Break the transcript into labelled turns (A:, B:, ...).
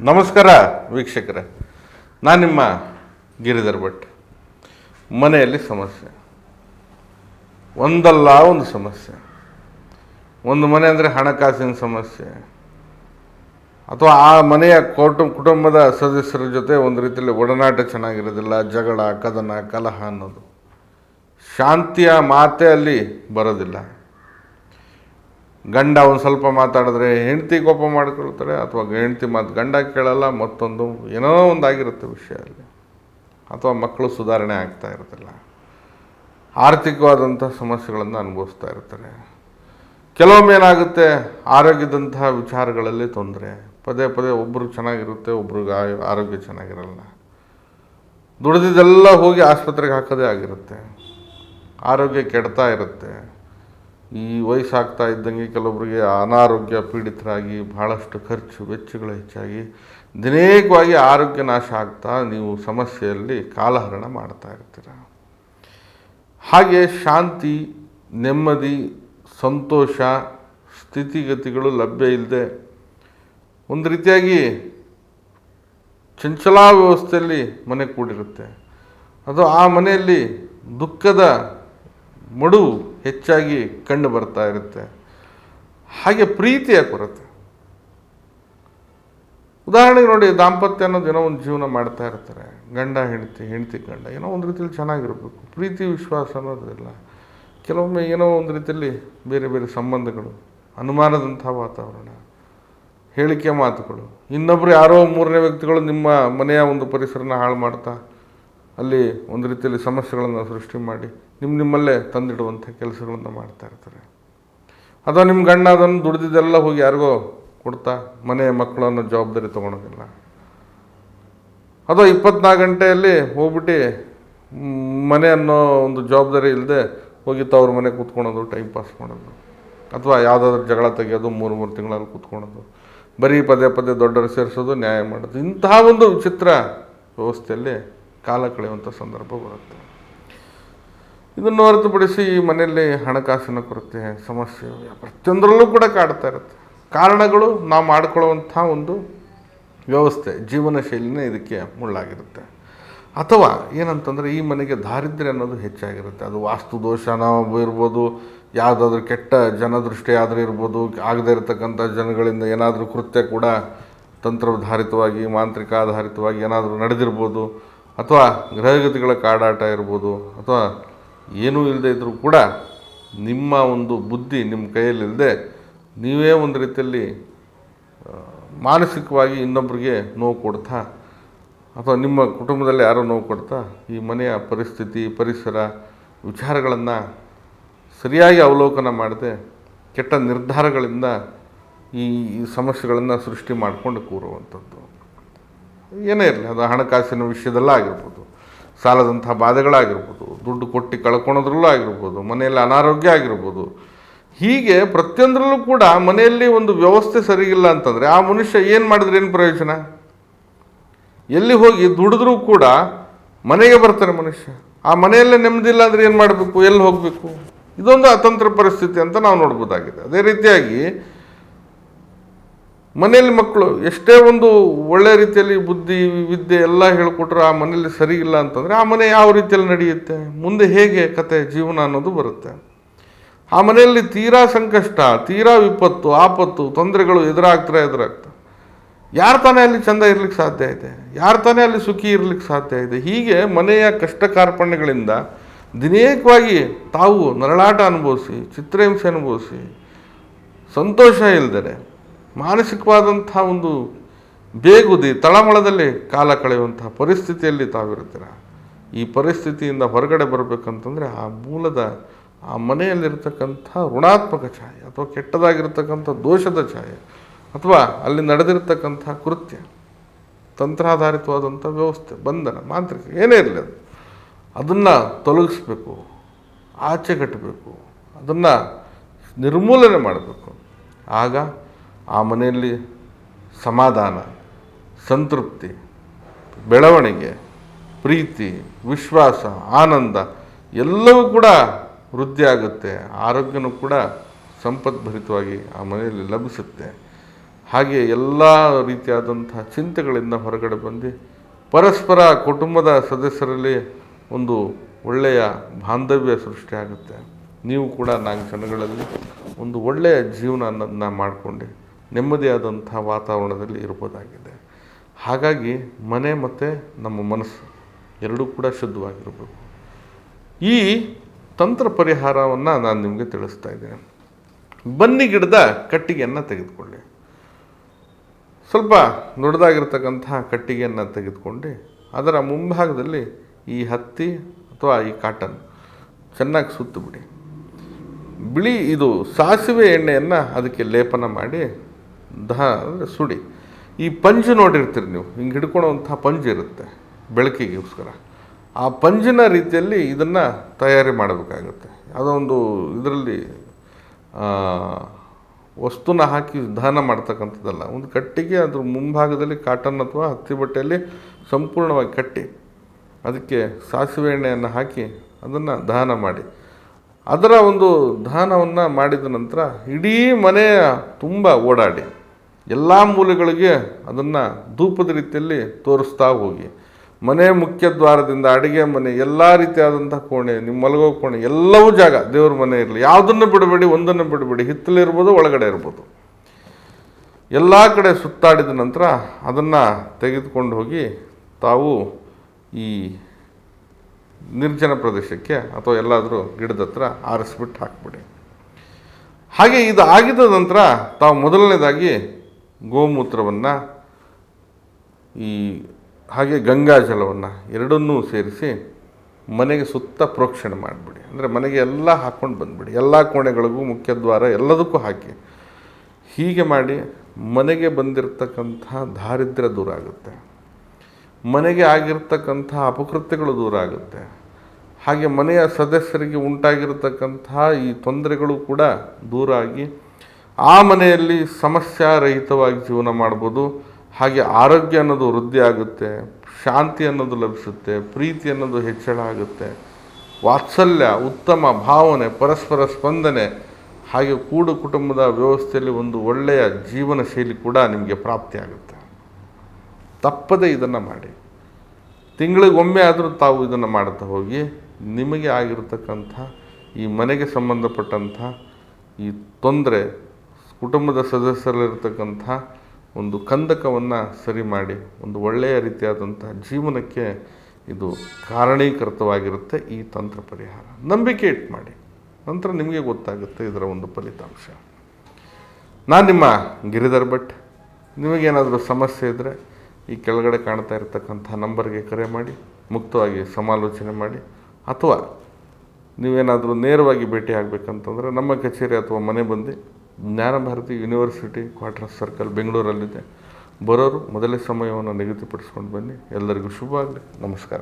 A: ನಮಸ್ಕಾರ ವೀಕ್ಷಕರ. ನಾನು ನಿಮ್ಮ ಗಿರಿಧರ್ ಭಟ್. ಮನೆಯಲ್ಲಿ ಸಮಸ್ಯೆ. ಒಂದಲ್ಲ ಒಂದು ಸಮಸ್ಯೆ. ಒಂದು ಮನೆ ಅಂದರೆ ಹಣಕಾಸಿನ ಸಮಸ್ಯೆ. ಅಥವಾ ಆ ಮನೆಯ ಕೌಟುಂಬ ಕುಟುಂಬದ ಸದಸ್ಯರ ಜೊತೆ ಒಂದು ರೀತಿಯಲ್ಲಿ ಒಡನಾಟ ಚೆನ್ನಾಗಿರೋದಿಲ್ಲ, ಜಗಳ, ಕದನ, ಕಲಹ ಅನ್ನೋದು. ಶಾಂತಿಯ ಮಾತೇ ಅಲ್ಲಿ ಬರೋದಿಲ್ಲ. ಗಂಡ ಒಂದು ಸ್ವಲ್ಪ ಮಾತಾಡಿದ್ರೆ ಹೆಂಡತಿ ಕೋಪ ಮಾಡಿಕೊಳ್ತಾರೆ ಅಥವಾ ಹೆಂಡತಿ ಮಾತು ಗಂಡ ಕೇಳಲ್ಲ, ಮತ್ತೊಂದು ಏನೋ ಒಂದು ಆಗಿರುತ್ತೆ ವಿಷಯ ಅಲ್ಲಿ. ಅಥವಾ ಮಕ್ಕಳು ಸುಧಾರಣೆ ಆಗ್ತಾ ಇರೋದಿಲ್ಲ ಆರ್ಥಿಕವಾದಂಥ ಸಮಸ್ಯೆಗಳನ್ನು ಅನುಭವಿಸ್ತಾ ಇರ್ತಾರೆ. ಕೆಲವೊಮ್ಮೆ ಏನಾಗುತ್ತೆ, ಆರೋಗ್ಯದಂತಹ ವಿಚಾರಗಳಲ್ಲಿ ತೊಂದರೆ. ಪದೇ ಪದೇ ಒಬ್ಬರು ಚೆನ್ನಾಗಿರುತ್ತೆ, ಒಬ್ರಿಗೆ ಆರೋಗ್ಯ ಚೆನ್ನಾಗಿರಲ್ಲ. ದುಡಿದಿದ್ದೆಲ್ಲ ಹೋಗಿ ಆಸ್ಪತ್ರೆಗೆ ಹಾಕೋದೇ ಆಗಿರುತ್ತೆ. ಆರೋಗ್ಯ ಕೆಡ್ತಾ ಇರುತ್ತೆ. ಈ ವಯಸ್ಸಾಗ್ತಾ ಇದ್ದಂಗೆ ಕೆಲವೊಬ್ಬರಿಗೆ ಅನಾರೋಗ್ಯ ಪೀಡಿತರಾಗಿ ಬಹಳಷ್ಟು ಖರ್ಚು ವೆಚ್ಚಗಳು ಹೆಚ್ಚಾಗಿ ದಿನೇಕವಾಗಿ ಆರೋಗ್ಯ ನಾಶ ಆಗ್ತಾ ನೀವು ಸಮಸ್ಯೆಯಲ್ಲಿ ಕಾಲಹರಣ ಮಾಡ್ತಾ ಇರ್ತೀರ. ಹಾಗೆ ಶಾಂತಿ, ನೆಮ್ಮದಿ, ಸಂತೋಷ, ಸ್ಥಿತಿಗತಿಗಳು ಲಭ್ಯ ಇಲ್ಲದೆ ಒಂದು ರೀತಿಯಾಗಿ ಚಂಚಲಾ ವ್ಯವಸ್ಥೆಯಲ್ಲಿ ಮನೆ ಕೂಡಿರುತ್ತೆ. ಅದು ಆ ಮನೆಯಲ್ಲಿ ದುಃಖದ ಮಡು ಹೆಚ್ಚಾಗಿ ಕಂಡು ಬರ್ತಾ ಇರುತ್ತೆ. ಹಾಗೆ ಪ್ರೀತಿಯ ಕೊರತೆ. ಉದಾಹರಣೆಗೆ ನೋಡಿ, ದಾಂಪತ್ಯ ಅನ್ನೋದು ಏನೋ ಒಂದು ಜೀವನ ಮಾಡ್ತಾ ಇರ್ತಾರೆ. ಗಂಡ, ಹೆಂಡತಿ ಹೆಂಡತಿ, ಗಂಡ, ಏನೋ ಒಂದು ರೀತಿಯಲ್ಲಿ ಚೆನ್ನಾಗಿರಬೇಕು. ಪ್ರೀತಿ, ವಿಶ್ವಾಸ ಅನ್ನೋದಿಲ್ಲ ಕೆಲವೊಮ್ಮೆ ಏನೋ ಒಂದು ರೀತಿಯಲ್ಲಿ ಬೇರೆ ಬೇರೆ ಸಂಬಂಧಗಳು ಅನುಮಾನದಂಥ ವಾತಾವರಣ, ಹೇಳಿಕೆ ಮಾತುಗಳು. ಇನ್ನೊಬ್ಬರು ಯಾರೋ ಮೂರನೇ ವ್ಯಕ್ತಿಗಳು ನಿಮ್ಮ ಮನೆಯ ಒಂದು ಪರಿಸರನ ಹಾಳು ಮಾಡ್ತಾ ಅಲ್ಲಿ ಒಂದು ರೀತಿಯಲ್ಲಿ ಸಮಸ್ಯೆಗಳನ್ನು ಸೃಷ್ಟಿ ಮಾಡಿ ನಿಮ್ಮ ನಿಮ್ಮಲ್ಲೇ ತಂದಿಡುವಂಥ ಕೆಲಸಗಳನ್ನು ಮಾಡ್ತಾ ಇರ್ತಾರೆ. ಅಥವಾ ನಿಮ್ಮ ಗಂಡ ಅದನ್ನು ದುಡ್ದಿದ್ದೆಲ್ಲ ಹೋಗಿ ಯಾರಿಗೋ ಕೊಡ್ತಾ ಮನೆ ಮಕ್ಕಳನ್ನು ಜವಾಬ್ದಾರಿ ತೊಗೊಳೋದಿಲ್ಲ. ಅಥವಾ ಇಪ್ಪತ್ನಾಲ್ಕು ಗಂಟೆಯಲ್ಲಿ ಹೋಗ್ಬಿಟ್ಟು ಮನೆ ಅನ್ನೋ ಒಂದು ಜವಾಬ್ದಾರಿ ಇಲ್ಲದೆ ಹೋಗಿ ತವ್ರ ಮನೆ ಕೂತ್ಕೊಳೋದು ಟೈಮ್ ಪಾಸ್ ಮಾಡೋದು. ಅಥವಾ ಯಾವುದಾದ್ರೂ ಜಗಳ ತೆಗೆಯೋದು, ಮೂರು ಮೂರು ತಿಂಗಳಲ್ಲಿ ಕೂತ್ಕೊಳೋದು. ಬರೀ ಪದೇ ಪದೇ ದೊಡ್ಡವರು ಸೇರಿಸೋದು, ನ್ಯಾಯ ಮಾಡೋದು. ಇಂತಹ ಒಂದು ವಿಚಿತ್ರ ವ್ಯವಸ್ಥೆಯಲ್ಲಿ ಕಾಲ ಕಳೆಯುವಂಥ ಸಂದರ್ಭ ಬರುತ್ತೆ. ಇದನ್ನು ಹೊರತುಪಡಿಸಿ ಮನೆಯಲ್ಲಿ ಹಣಕಾಸಿನ ಕೊರತೆ, ಸಮಸ್ಯೆ ಪ್ರತಿಯೊಂದರಲ್ಲೂ ಕೂಡ ಕಾಡ್ತಾ ಇರುತ್ತೆ. ಕಾರಣಗಳು ನಾವು ಮಾಡಿಕೊಳ್ಳುವಂಥ ಒಂದು ವ್ಯವಸ್ಥೆ, ಜೀವನ ಶೈಲಿನೇ ಇದಕ್ಕೆ ಮುಳ್ಳಾಗಿರುತ್ತೆ. ಅಥವಾ ಏನಂತಂದರೆ ಈ ಮನೆಗೆ ದಾರಿದ್ರ್ಯ ಅನ್ನೋದು ಹೆಚ್ಚಾಗಿರುತ್ತೆ. ಅದು ವಾಸ್ತು ದೋಷನ ಇರ್ಬೋದು, ಯಾವುದಾದ್ರೂ ಕೆಟ್ಟ ಜನದೃಷ್ಟಿಯಾದರೂ ಇರ್ಬೋದು, ಆಗದೇ ಇರತಕ್ಕಂಥ ಜನಗಳಿಂದ ಏನಾದರೂ ಕೃತ್ಯ ಕೂಡ ತಂತ್ರಧಾರಿತವಾಗಿ ಮಾಂತ್ರಿಕ ಆಧಾರಿತವಾಗಿ ಏನಾದರೂ ನಡೆದಿರ್ಬೋದು. ಅಥವಾ ಗ್ರಹಗತಿಗಳ ಕಾಡಾಟ ಇರ್ಬೋದು, ಅಥವಾ ಏನೂ ಇಲ್ಲದೆ ಇದ್ದರೂ ಕೂಡ ನಿಮ್ಮ ಒಂದು ಬುದ್ಧಿ ನಿಮ್ಮ ಕೈಯಲ್ಲಿಲ್ಲದೆ ನೀವೇ ಒಂದು ರೀತಿಯಲ್ಲಿ ಮಾನಸಿಕವಾಗಿ ಇನ್ನೊಬ್ಬರಿಗೆ ನೋವು ಕೊಡ್ತಾ, ಅಥವಾ ನಿಮ್ಮ ಕುಟುಂಬದಲ್ಲಿ ಯಾರೋ ನೋವು ಕೊಡ್ತಾ ಈ ಮನೆಯ ಪರಿಸ್ಥಿತಿ, ಪರಿಸರ, ವಿಚಾರಗಳನ್ನು ಸರಿಯಾಗಿ ಅವಲೋಕನ ಮಾಡದೆ ಕೆಟ್ಟ ನಿರ್ಧಾರಗಳಿಂದ ಈ ಸಮಸ್ಯೆಗಳನ್ನು ಸೃಷ್ಟಿ ಮಾಡಿಕೊಂಡು ಕೂರುವಂಥದ್ದು. ಏನೇ ಇರಲಿ, ಅದು ಹಣಕಾಸಿನ ವಿಷಯದಲ್ಲಾಗಿರ್ಬೋದು ಸಾಲದಂಥ ಬಾಧೆಗಳಾಗಿರ್ಬೋದು, ದುಡ್ಡು ಕೊಟ್ಟು ಕಳ್ಕೊಳೋದ್ರಲ್ಲೂ ಆಗಿರ್ಬೋದು, ಮನೆಯಲ್ಲಿ ಅನಾರೋಗ್ಯ ಆಗಿರ್ಬೋದು. ಹೀಗೆ ಪ್ರತಿಯೊಂದರಲ್ಲೂ ಕೂಡ ಮನೆಯಲ್ಲಿ ಒಂದು ವ್ಯವಸ್ಥೆ ಸರಿಗಿಲ್ಲ ಅಂತಂದರೆ ಆ ಮನುಷ್ಯ ಏನು ಮಾಡಿದ್ರೆ ಏನು ಪ್ರಯೋಜನ? ಎಲ್ಲಿ ಹೋಗಿ ದುಡಿದ್ರೂ ಕೂಡ ಮನೆಗೆ ಬರ್ತಾನೆ ಮನುಷ್ಯ. ಆ ಮನೆಯಲ್ಲೇ ನೆಮ್ಮದಿಲ್ಲ ಅಂದರೆ ಏನು ಮಾಡಬೇಕು? ಎಲ್ಲಿ ಹೋಗಬೇಕು? ಇದೊಂದು ಅತಂತ್ರ ಪರಿಸ್ಥಿತಿ ಅಂತ ನಾವು ನೋಡ್ಬೋದಾಗಿದೆ. ಅದೇ ರೀತಿಯಾಗಿ ಮನೆಯಲ್ಲಿ ಮಕ್ಕಳು ಎಷ್ಟೇ ಒಂದು ಒಳ್ಳೆ ರೀತಿಯಲ್ಲಿ ಬುದ್ಧಿ, ವಿದ್ಯೆ ಎಲ್ಲ ಹೇಳಿಕೊಟ್ರು ಆ ಮನೆಯಲ್ಲಿ ಸರಿ ಇಲ್ಲ ಅಂತಂದರೆ ಆ ಮನೆ ಯಾವ ರೀತಿಯಲ್ಲಿ ನಡೆಯುತ್ತೆ? ಮುಂದೆ ಹೇಗೆ ಕತೆ ಜೀವನ ಅನ್ನೋದು ಬರುತ್ತೆ. ಆ ಮನೆಯಲ್ಲಿ ತೀರಾ ಸಂಕಷ್ಟ, ತೀರಾ ವಿಪತ್ತು, ಆಪತ್ತು, ತೊಂದರೆಗಳು ಎದುರಾಗ್ತಾ ಎದುರಾಗ್ತವೆ ಯಾರು ತಾನೇ ಅಲ್ಲಿ ಚಂದ ಇರ್ಲಿಕ್ಕೆ ಸಾಧ್ಯ ಇದೆ? ಯಾರು ತಾನೇ ಅಲ್ಲಿ ಸುಖಿ ಇರ್ಲಿಕ್ಕೆ ಸಾಧ್ಯ ಇದೆ? ಹೀಗೆ ಮನೆಯ ಕಷ್ಟ ಕಾರ್ಪಣ್ಯಗಳಿಂದ ದಿನೇಕವಾಗಿ ತಾವು ನರಳಾಟ ಅನುಭವಿಸಿ, ಚಿತ್ರಹಿಂಸೆ ಅನುಭವಿಸಿ, ಸಂತೋಷ ಇಲ್ಲದೆ ಮಾನಸಿಕವಾದಂಥ ಒಂದು ಬೇಗುದಿ, ತಳಮಳದಲ್ಲಿ ಕಾಲ ಕಳೆಯುವಂತಹ ಪರಿಸ್ಥಿತಿಯಲ್ಲಿ ತಾವಿರ್ತೀರ ಈ ಪರಿಸ್ಥಿತಿಯಿಂದ ಹೊರಗಡೆ ಬರಬೇಕಂತಂದರೆ ಆ ಮೂಲದ, ಆ ಮನೆಯಲ್ಲಿರ್ತಕ್ಕಂಥ ಋಣಾತ್ಮಕ ಛಾಯೆ ಅಥವಾ ಕೆಟ್ಟದಾಗಿರ್ತಕ್ಕಂಥ ದೋಷದ ಛಾಯೆ ಅಥವಾ ಅಲ್ಲಿ ನಡೆದಿರ್ತಕ್ಕಂಥ ಕೃತ್ಯ, ತಂತ್ರಾಧಾರಿತವಾದಂಥ ವ್ಯವಸ್ಥೆ, ಬಂಧನ, ಮಾಂತ್ರಿಕ, ಏನೇ ಇರಲಿ ಅದು. ಅದನ್ನು ತೊಲಗಿಸ್ಬೇಕು, ಆಚೆ ಕಟ್ಟಬೇಕು, ಅದನ್ನು ನಿರ್ಮೂಲನೆ ಮಾಡಬೇಕು. ಆಗ ಆ ಮನೆಯಲ್ಲಿ ಸಮಾಧಾನ, ಸಂತೃಪ್ತಿ, ಬೆಳವಣಿಗೆ, ಪ್ರೀತಿ, ವಿಶ್ವಾಸ, ಆನಂದ ಎಲ್ಲವೂ ಕೂಡ ವೃದ್ಧಿ ಆಗುತ್ತೆ. ಆರೋಗ್ಯನೂ ಕೂಡ ಸಂಪದ್ಭರಿತವಾಗಿ ಆ ಮನೆಯಲ್ಲಿ ಲಭಿಸುತ್ತೆ. ಹಾಗೆ ಎಲ್ಲ ರೀತಿಯಾದಂತಹ ಚಿಂತೆಗಳಿಂದ ಹೊರಗಡೆ ಬಂದು ಪರಸ್ಪರ ಕುಟುಂಬದ ಸದಸ್ಯರಲ್ಲಿ ಒಂದು ಒಳ್ಳೆಯ ಬಾಂಧವ್ಯ ಸೃಷ್ಟಿಯಾಗುತ್ತೆ. ನೀವು ಕೂಡ ನಾಲ್ಕು ಜನಗಳಲ್ಲಿ ಒಂದು ಒಳ್ಳೆಯ ಜೀವನ ಅನ್ನೋದನ್ನ ಮಾಡಿಕೊಂಡು. ನೆಮ್ಮದಿಯಾದಂಥ ವಾತಾವರಣದಲ್ಲಿ ಇರ್ಬೋದಾಗಿದೆ. ಹಾಗಾಗಿ ಮನೆ ಮತ್ತು ನಮ್ಮ ಮನಸ್ಸು ಎರಡೂ ಕೂಡ ಶುದ್ಧವಾಗಿರಬೇಕು. ಈ ತಂತ್ರ ಪರಿಹಾರವನ್ನು ನಾನು ನಿಮಗೆ ತಿಳಿಸ್ತಾ ಇದ್ದೇನೆ. ಬನ್ನಿ ಗಿಡದ ಕಟ್ಟಿಗೆಯನ್ನು ತೆಗೆದುಕೊಳ್ಳಿ. ಸ್ವಲ್ಪ ದೊಡ್ಡದಾಗಿರ್ತಕ್ಕಂತಹ ಕಟ್ಟಿಗೆಯನ್ನು ತೆಗೆದುಕೊಂಡು ಅದರ ಮುಂಭಾಗದಲ್ಲಿ ಈ ಹತ್ತಿ ಅಥವಾ ಈ ಕಾಟನ್ ಚೆನ್ನಾಗಿ ಸುತ್ತು ಬಿಡಿ ಬಿಳಿ ಇದು ಸಾಸಿವೆ ಎಣ್ಣೆಯನ್ನು ಅದಕ್ಕೆ ಲೇಪನ ಮಾಡಿ ದಹ, ಅಂದರೆ ಸುಡಿ. ಈ ಪಂಜು ನೋಡಿರ್ತೀರಿ ನೀವು, ಹಿಂಗೆ ಹಿಡ್ಕೊಳ್ಳೋವಂಥ ಪಂಜು ಇರುತ್ತೆ ಬೆಳಕಿಗೋಸ್ಕರ. ಆ ಪಂಜಿನ ರೀತಿಯಲ್ಲಿ ಇದನ್ನು ತಯಾರಿ ಮಾಡಬೇಕಾಗುತ್ತೆ. ಒಂದು ಇದರಲ್ಲಿ ವಸ್ತುನ ಹಾಕಿ ದಹನ ಮಾಡ್ತಕ್ಕಂಥದ್ದಲ್ಲ. ಒಂದು ಕಟ್ಟಿಗೆ, ಅದ್ರ ಮುಂಭಾಗದಲ್ಲಿ ಕಾಟನ್ ಅಥವಾ ಹತ್ತಿ ಬಟ್ಟೆಯಲ್ಲಿ ಸಂಪೂರ್ಣವಾಗಿ ಕಟ್ಟಿ, ಅದಕ್ಕೆ ಸಾಸಿವೆ ಎಣ್ಣೆಯನ್ನು ಹಾಕಿ ಅದನ್ನು ದಹನ ಮಾಡಿ. ಅದರ ಒಂದು ದಹನವನ್ನು ಮಾಡಿದ ನಂತರ ಇಡೀ ಮನೆಯ ತುಂಬ ಓಡಾಡಿ. ಎಲ್ಲ ಮೂಲೆಗಳಿಗೆ ಅದನ್ನು ಧೂಪದ ರೀತಿಯಲ್ಲಿ ತೋರಿಸ್ತಾ ಹೋಗಿ. ಮನೆ ಮುಖ್ಯ ದ್ವಾರದಿಂದ ಅಡುಗೆ ಮನೆ ಎಲ್ಲ ರೀತಿಯಾದಂಥ ಕೋಣೆ, ನಿಮ್ಮ ಮಲಗೋ ಕೋಣೆ, ಎಲ್ಲವೂ ಜಾಗ ದೇವ್ರ ಮನೆ ಇರಲಿ. ಯಾವುದನ್ನು ಬಿಡಬೇಡಿ, ಒಂದನ್ನು ಬಿಡಬೇಡಿ. ಹಿತ್ತಲಿರ್ಬೋದು ಒಳಗಡೆ ಇರ್ಬೋದು. ಎಲ್ಲ ಕಡೆ ಸುತ್ತಾಡಿದ ನಂತರ ಅದನ್ನು ತೆಗೆದುಕೊಂಡು ಹೋಗಿ ತಾವು ಈ ನಿರ್ಜನ ಪ್ರದೇಶಕ್ಕೆ ಅಥವಾ ಎಲ್ಲಾದರೂ ಗಿಡದ ಹತ್ರ ಆರಿಸ್ಬಿಟ್ಟು ಹಾಕ್ಬಿಡಿ. ಹಾಗೆ ಇದು ಆಗಿದ ನಂತರ ತಾವು ಮೊದಲನೇದಾಗಿ ಗೋಮೂತ್ರವನ್ನು ಈ ಹಾಗೆ ಗಂಗಾಜಲವನ್ನು ಎರಡನ್ನೂ ಸೇರಿಸಿ ಮನೆಗೆ ಸುತ್ತ ಪ್ರೋಕ್ಷಣೆ ಮಾಡಿಬಿಡಿ. ಅಂದರೆ ಮನೆಗೆ ಎಲ್ಲ ಹಾಕ್ಕೊಂಡು ಬಂದುಬಿಡಿ. ಎಲ್ಲ ಕೋಣೆಗಳಿಗೂ ಮುಖ್ಯದ್ವಾರ ಎಲ್ಲದಕ್ಕೂ ಹಾಕಿ. ಹೀಗೆ ಮಾಡಿ ಮನೆಗೆ ಬಂದಿರತಕ್ಕಂಥ ದಾರಿದ್ರ್ಯ ದೂರ ಆಗುತ್ತೆ. ಮನೆಗೆ ಆಗಿರ್ತಕ್ಕಂಥ ಅಪಕೃತ್ಯಗಳು ದೂರ ಆಗುತ್ತೆ. ಹಾಗೆ ಮನೆಯ ಸದಸ್ಯರಿಗೆ ಉಂಟಾಗಿರತಕ್ಕಂಥ ಈ ತೊಂದರೆಗಳು ಕೂಡ ದೂರ ಆಗಿ ಆ ಮನೆಯಲ್ಲಿ ಸಮಸ್ಯಾರಹಿತವಾಗಿ ಜೀವನ ಮಾಡ್ಬೋದು. ಹಾಗೆ ಆರೋಗ್ಯ ಅನ್ನೋದು ವೃದ್ಧಿ ಆಗುತ್ತೆ, ಶಾಂತಿ ಅನ್ನೋದು ಲಭಿಸುತ್ತೆ, ಪ್ರೀತಿ ಅನ್ನೋದು ಹೆಚ್ಚಳ ಆಗುತ್ತೆ. ವಾತ್ಸಲ್ಯ, ಉತ್ತಮ ಭಾವನೆ, ಪರಸ್ಪರ ಸ್ಪಂದನೆ, ಹಾಗೆ ಕೂಡು ಕುಟುಂಬದ ವ್ಯವಸ್ಥೆಯಲ್ಲಿ ಒಂದು ಒಳ್ಳೆಯ ಜೀವನ ಶೈಲಿ ಕೂಡ ನಿಮಗೆ ಪ್ರಾಪ್ತಿಯಾಗುತ್ತೆ ತಪ್ಪದೇ ಇದನ್ನು ಮಾಡಿ. ತಿಂಗಳಿಗೊಮ್ಮೆ ಆದರೂ ತಾವು ಇದನ್ನು ಮಾಡ್ತಾ ಹೋಗಿ, ನಿಮಗೆ ಆಗಿರತಕ್ಕಂಥ ಈ ಮನೆಗೆ ಸಂಬಂಧಪಟ್ಟಂಥ ಈ ತೊಂದರೆ ಕುಟುಂಬದ ಸದಸ್ಯರಲ್ಲಿರ್ತಕ್ಕಂಥ ಒಂದು ಕಂದಕವನ್ನು ಸರಿ ಮಾಡಿ, ಒಂದು ಒಳ್ಳೆಯ ರೀತಿಯಾದಂಥ ಜೀವನಕ್ಕೆ ಇದು ಕಾರಣೀಕೃತವಾಗಿರುತ್ತೆ ಈ ತಂತ್ರ ಪರಿಹಾರ. ನಂಬಿಕೆ ಇಟ್ಟು ಮಾಡಿ. ನಂತರ ನಿಮಗೆ ಗೊತ್ತಾಗುತ್ತೆ ಇದರ ಒಂದು ಫಲಿತಾಂಶ. ನಾನು ನಿಮ್ಮ ಗಿರಿಧರ್ ಭಟ್. ನಿಮಗೇನಾದರೂ ಸಮಸ್ಯೆ ಇದ್ದರೆ ಈ ಕೆಳಗಡೆ ಕಾಣ್ತಾ ಇರತಕ್ಕಂಥ ನಂಬರ್ಗೆ ಕರೆ ಮಾಡಿ, ಮುಕ್ತವಾಗಿ ಸಮಾಲೋಚನೆ ಮಾಡಿ, ಅಥವಾ ನೀವೇನಾದರೂ ನೇರವಾಗಿ ಭೇಟಿ ಆಗಬೇಕಂತಂದರೆ ನಮ್ಮ ಕಚೇರಿ ಅಥವಾ ಮನೆ ಬಂದು ಜ್ಞಾನಭಾರತಿ ಯೂನಿವರ್ಸಿಟಿ ಕ್ವಾರ್ಟರ್ ಸರ್ಕಲ್ ಬೆಂಗಳೂರಲ್ಲಿದೆ. ಬರೋರು ಮೊದಲೇ ಸಮಯವನ್ನು ನಿಗದಿಪಡಿಸ್ಕೊಂಡು ಬನ್ನಿ. ಎಲ್ಲರಿಗೂ ಶುಭ ಆಗಲಿ. ನಮಸ್ಕಾರ.